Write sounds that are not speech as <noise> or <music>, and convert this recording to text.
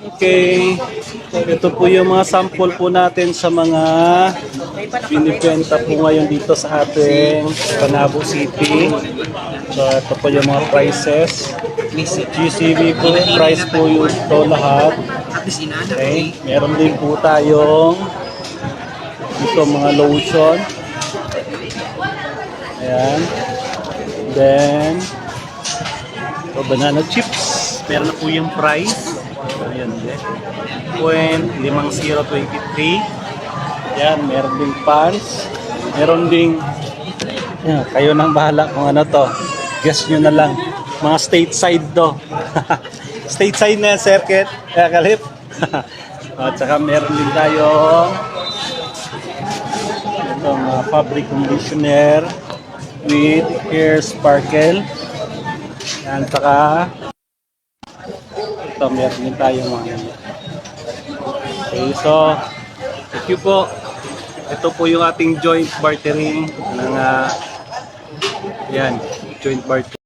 Okay. Ito po yung mga sample po natin sa mga binibenta po ngayon dito sa ating Panabo City. So, ito po yung mga prices. GCB po, price po yung ito lahat. Okay. Meron din po tayong ito mga lotion. Ayan. Then, ito banana chips. Meron na po yung price. Ayan. Point 5023. Yan, meron ding pants. Meron ding yan, kayo nang bahala kung ano to. Guess nyo na lang. Mga stateside to. <laughs> stateside na circuit. Kaya kalip. <laughs> At saka meron din tayong ito mga fabric conditioner with hair sparkle. Yan, saka ito meron din tayong mga Okay, so thank you po. Ito po yung ating joint bartering ng ah, yan, joint bartering.